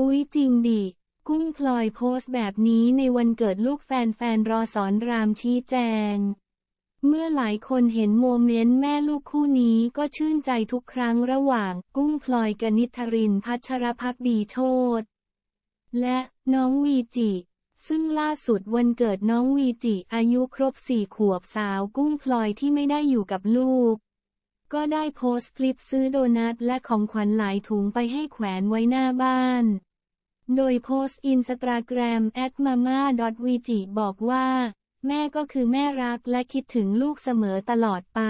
อุ๊ยจริงดิ กุ้งพลอยโพสต์แบบนี้ในวันเกิดลูกแฟนๆรอสอนรามชี้แจง เมื่อหลายคนเห็นโมเมนต์แม่ลูกคู่นี้ก็ชื่นใจทุกครั้งระหว่างกุ้งพลอยกนิษฐรินพัชรพักดีโชตและน้องวีจิซึ่งล่าสุดวันเกิดน้องวีจิอายุครบสี่ขวบสาวกุ้งพลอยที่ไม่ได้อยู่กับลูก ก็ได้โพสต์คลิปซื้อโดนัทและของขวัญหลายถุงไปให้แขวนไว้หน้าบ้าน โดยโพสต์อินสตาแกรม at mama v g บอกว่า แม่ก็คือแม่รักและคิดถึงลูกเสมอตลอดไป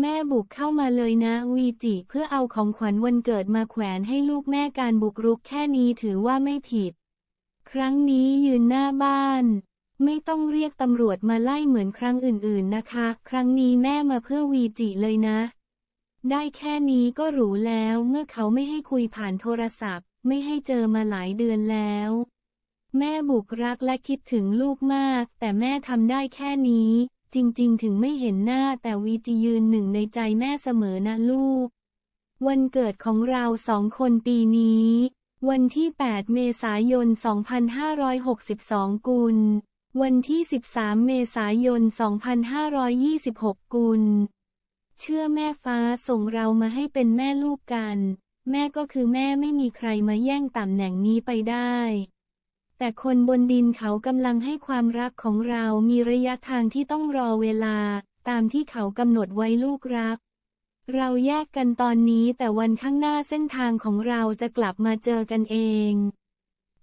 แม่บุกเข้ามาเลยนะวีจิเพื่อเอาของขวัญวันเกิดมาแขวนให้ลูกแม่การบุกรุกแค่นี้ถือว่าไม่ผิด ครั้งนี้ยืนหน้าบ้าน ไม่ต้องเรียกตำรวจมาไล่เหมือนครั้งอื่นๆนะคะ ครั้งนี้แม่มาเพื่อวีจิเลยนะ ได้แค่นี้ก็หรูแล้วเมื่อเขาไม่ให้คุยผ่านโทรศัพท์ ไม่ให้เจอมาหลายเดือนแล้ว แม่บุกรักและคิดถึงลูกมาก แต่แม่ทำได้แค่นี้ จริงๆ ถึงไม่เห็นหน้าแต่วีจียืนหนึ่งในใจแม่เสมอนะลูก วันเกิดของเราสองคนปีนี้ วันที่ 8 เมษายน 2562 กุล วันที่ 13 เมษายน 2526 กุลเชื่อแม่ฟ้าส่งเรามาให้เป็นแม่ลูกกัน แม่ก็คือแม่ไม่มีใครมาแย่งตำแหน่งนี้ไปได้ แต่คนบนดินเขากำลังให้ความรักของเรามีระยะทางที่ต้องรอเวลา ตามที่เขากำหนดไว้ลูกรัก เราแยกกันตอนนี้แต่วันข้างหน้าเส้นทางของเราจะกลับมาเจอกันเอง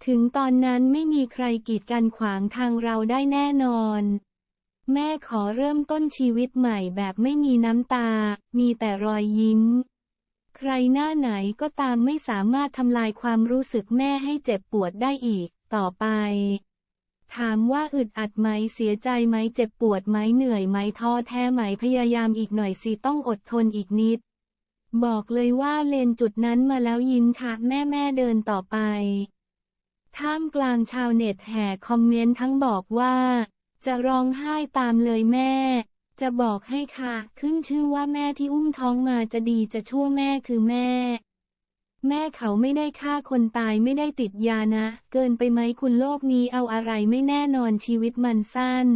ถึงตอนนั้นไม่มีใครกีดกันขวางทางเราได้แน่นอนแม่ขอเริ่มต้นชีวิตใหม่แบบไม่มีน้ำตา มีแต่รอยยิ้ม ใครหน้าไหนก็ตามไม่สามารถทำลายความรู้สึกแม่ให้เจ็บปวดได้อีก ต่อไป ถามว่าอึดอัดไหมเสียใจไหมเจ็บปวดไหมเหนื่อยไหมท้อแท้ไหมพยายามอีกหน่อยสิต้องอดทนอีกนิด บอกเลยว่าเลนจุดนั้นมาแล้วยิ้มค่ะแม่แม่เดินต่อไป ท่ามกลางชาวเน็ตแห่คอมเมนต์ทั้งบอกว่า จะร้องไห้ตามเลยแม่ จะบอกให้ค่ะ ขึ้นชื่อว่าแม่ที่อุ้มท้องมาจะดีจะชั่วแม่คือแม่ แม่เขาไม่ได้ฆ่าคนตายไม่ได้ติดยานะ เกินไปไหมคุณโลกนี้เอาอะไรไม่แน่นอนชีวิตมันสั้น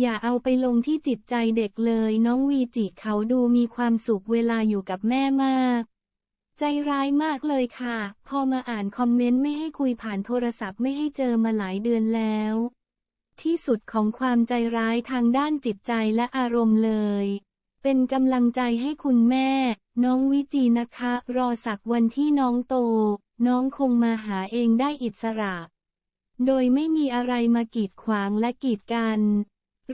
อย่าเอาไปลงที่จิตใจเด็กเลยน้องวีจิเขาดูมีความสุขเวลาอยู่กับแม่มาก ใจร้ายมากเลยค่ะ พอมาอ่านคอมเมนต์ไม่ให้คุยผ่านโทรศัพท์ไม่ให้เจอมาหลายเดือนแล้ว ที่สุดของความใจร้ายทางด้านจิตใจและอารมณ์เลย เป็นกำลังใจให้คุณแม่ น้องวิจีนะคะ รอสักวันที่น้องโต น้องคงมาหาเองได้อิสระ โดยไม่มีอะไรมากีดขวางและกีดกัน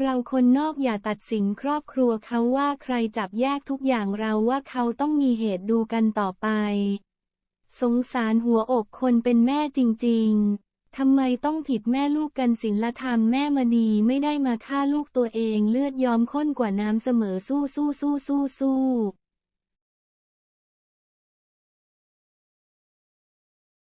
เราคนนอกอย่าตัดสินครอบครัวเขาว่าใครจับแยกทุกอย่างเราว่าเขาต้องมีเหตุดูกันต่อไป สงสารหัวอกคนเป็นแม่จริง ๆ ทำไมต้องผิดแม่ลูกกันศีลธรรมแม่มณีไม่ได้มาฆ่าลูกตัวเองเลือดยอมข้นกว่าน้ำเสมอสู้สู้สู้สู้สู้